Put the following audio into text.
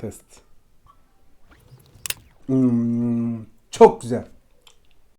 Test. Hmm, çok güzel.